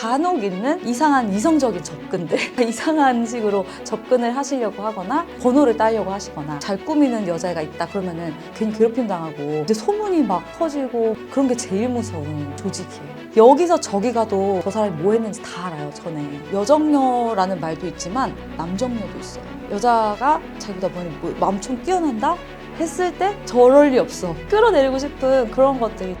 간혹 있는 이상한 이성적인 접근들 이상한 식으로 접근을 하시려고 하거나 번호를 따려고 하시거나 잘 꾸미는 여자애가 있다 그러면은 괜히 괴롭힘 당하고 이제 소문이 막 퍼지고 그런 게 제일 무서운 조직이에요. 여기서 저기 가도 저 사람이 뭐 했는지 다 알아요, 전에. 여정녀라는 말도 있지만 남정녀도 있어요. 여자가 자기보다 뭐 엄청 뛰어난다? 했을 때 저럴 리 없어. 끌어내리고 싶은 그런 것들이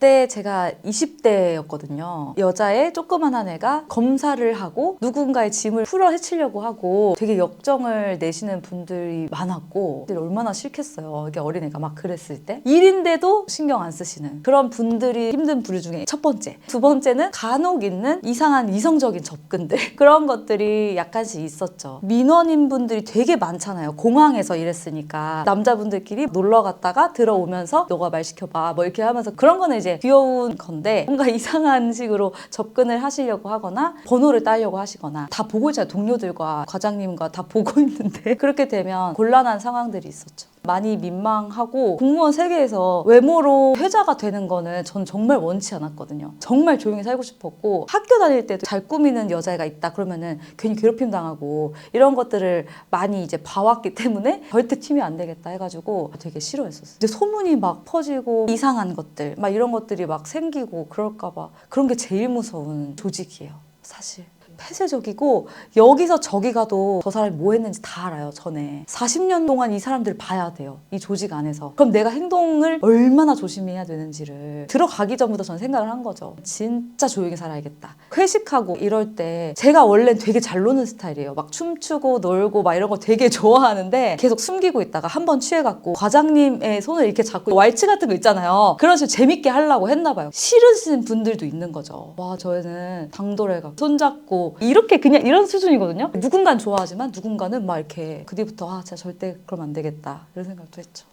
그때 제가 20대였거든요. 여자의 조그만한 애가 검사를 하고 누군가의 짐을 풀어 헤치려고 하고 되게 역정을 내시는 분들이 많았고 얼마나 싫겠어요. 이게 어린애가 막 그랬을 때. 일인데도 신경 안 쓰시는 그런 분들이 힘든 부류 중에 첫 번째. 두 번째는 간혹 있는 이상한 이성적인 접근들. 그런 것들이 약간씩 있었죠. 민원인 분들이 되게 많잖아요. 공항에서 일했으니까. 남자분들끼리 놀러 갔다가 들어오면서 너가 말 시켜봐. 뭐 이렇게 하면서 그런 거는 이제 귀여운 건데 뭔가 이상한 식으로 접근을 하시려고 하거나 번호를 따려고 하시거나 다 보고 있잖아요. 동료들과 과장님과 다 보고 있는데 그렇게 되면 곤란한 상황들이 있었죠. 많이 민망하고 공무원 세계에서 외모로 회자가 되는 거는 전 정말 원치 않았거든요. 정말 조용히 살고 싶었고 학교 다닐 때도 잘 꾸미는 여자애가 있다 그러면은 괜히 괴롭힘 당하고 이런 것들을 많이 이제 봐왔기 때문에 절대 팀이 안 되겠다 해가지고 되게 싫어했었어요. 이제 소문이 막 퍼지고 이상한 것들 막 이런 것들이 막 생기고 그럴까봐 그런 게 제일 무서운 조직이에요. 사실. 폐쇄적이고 여기서 저기 가도 저 사람이 뭐 했는지 다 알아요 전에. 40년 동안 이 사람들을 봐야 돼요 이 조직 안에서. 그럼 내가 행동을 얼마나 조심히 해야 되는지를 들어가기 전부터 저는 생각을 한 거죠. 진짜 조용히 살아야겠다. 회식하고 이럴 때 제가 원래는 되게 잘 노는 스타일이에요. 막 춤추고 놀고 막 이런 거 되게 좋아하는데 계속 숨기고 있다가 한 번 취해갖고 과장님의 손을 이렇게 잡고 왈츠 같은 거 있잖아요. 그런 식으로 재밌게 하려고 했나 봐요. 싫으신 분들도 있는 거죠. 와 저희는 당돌해가 손잡고 이렇게 그냥 이런 수준이거든요. 누군가는 좋아하지만 누군가는 막 이렇게 그 뒤부터 아 진짜 절대 그러면 안 되겠다 이런 생각도 했죠.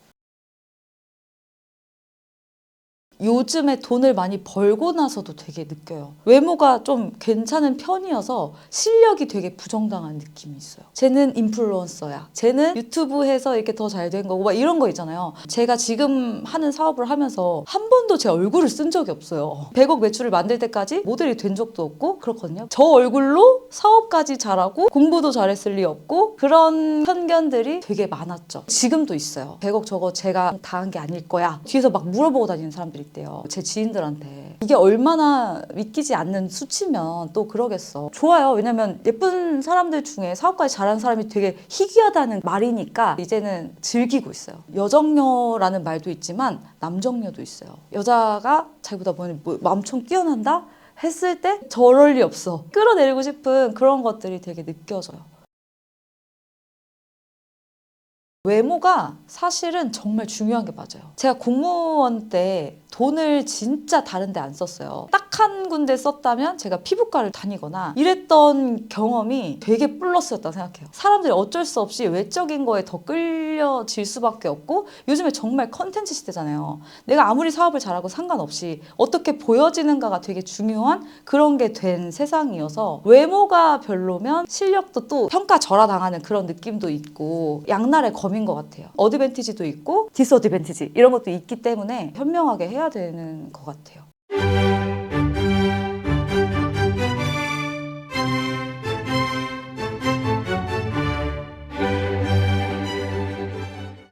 요즘에 돈을 많이 벌고 나서도 되게 느껴요. 외모가 좀 괜찮은 편이어서 실력이 되게 부정당한 느낌이 있어요. 쟤는 인플루언서야. 쟤는 유튜브에서 이렇게 더 잘 된 거고 막 이런 거 있잖아요. 제가 지금 하는 사업을 하면서 한 번도 제 얼굴을 쓴 적이 없어요. 100억 매출을 만들 때까지 모델이 된 적도 없고 그렇거든요. 저 얼굴로 사업까지 잘하고 공부도 잘했을 리 없고 그런 편견들이 되게 많았죠. 지금도 있어요. 100억 저거 제가 다 한 게 아닐 거야. 뒤에서 막 물어보고 다니는 사람들이 있대요. 제 지인들한테. 이게 얼마나 믿기지 않는 수치면 또 그러겠어. 좋아요. 왜냐면 예쁜 사람들 중에 사업까지 잘하는 사람이 되게 희귀하다는 말이니까 이제는 즐기고 있어요. 여정녀라는 말도 있지만 남정녀도 있어요. 여자가 자기보다 뭐 엄청 뛰어난다? 했을 때 저럴 리 없어. 끌어내리고 싶은 그런 것들이 되게 느껴져요. 외모가 사실은 정말 중요한 게 맞아요. 제가 공무원 때 돈을 진짜 다른 데 안 썼어요. 딱 한 군데 썼다면 제가 피부과를 다니거나 이랬던 경험이 되게 플러스였다고 생각해요. 사람들이 어쩔 수 없이 외적인 거에 더 끌려질 수밖에 없고 요즘에 정말 컨텐츠 시대잖아요. 내가 아무리 사업을 잘하고 상관없이 어떻게 보여지는가가 되게 중요한 그런 게 된 세상이어서 외모가 별로면 실력도 또 평가 절하 당하는 그런 느낌도 있고 양날의 검인 것 같아요. 어드밴티지도 있고 디스어드밴티지 이런 것도 있기 때문에 현명하게 되는 것 같아요.